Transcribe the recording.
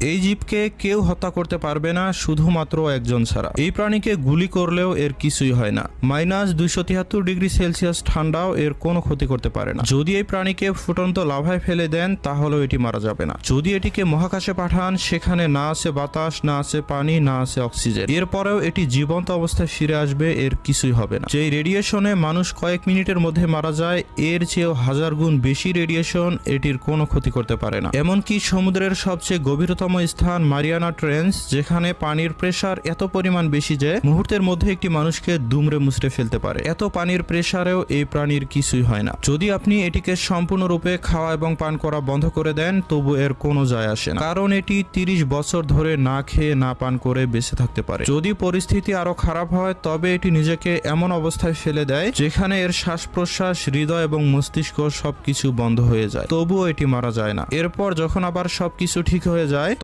এই জীবকে কেউ হত্যা করতে পারবে না শুধুমাত্র একজন ছাড়া। এই প্রাণীকে গুলি করলেও এর কিছুই হয় না। মাইনাস দুইশো তিয়াত্তর ডিগ্রি সেলসিয়াস ঠান্ডাও এর কোনো ক্ষতি করতে পারে না। যদি এই প্রাণীকে ফুটন্ত লাভায় ফেলে দেন, তাহলেও এটি মারা যাবে না। যদি এটিকে মহাকাশে পাঠান, সেখানে না আছে বাতাস, না আছে পানি, না আছে অক্সিজেন। এরপরেও এটি জীবন্ত অবস্থায় ফিরে আসবে, এর কিছুই হবে না। যেই রেডিয়েশনে মানুষ কয়েক মিনিটের মধ্যে মারা যায়, এর চেয়েও হাজার গুণ বেশি রেডিয়েশন এটির কোনো ক্ষতি করতে পারে না। এমনকি সমুদ্রের সবচেয়ে গভীরতম স্থান মারিয়ানা ট্রেন্স, যেখানে পানির প্রেশার এত পরিমাণ বেশি যে মুহূর্তের মধ্যে একটি মানুষকে দুমড়ে মুচড়ে ফেলতে পারে। এত পানির প্রেসারেও এই প্রাণীর কিছুই হয় না। যদি আপনি এটিকে সম্পূর্ণরূপে খাওয়া এবং পান করা বন্ধ করে দেন, তবু এর কোনো যায় আসে না। কারণ এটি তিরিশ বছর ধরে না খেয়ে না পান করে বেঁচে থাকতে পারে। যদি পরিস্থিতি আরও খারাপ হয়, তবে এটি নিজেকে এমন অবস্থায় ফেলে দেয়, যেখানে এর শ্বাস প্রশ্বাস হৃদয় এবং মস্তিষ্ক সবকিছু বন্ধ হয়ে যায়, তবুও এটি মারা যায় না। এরপর যখন আবার সবকিছু ঠিক হয়ে যায়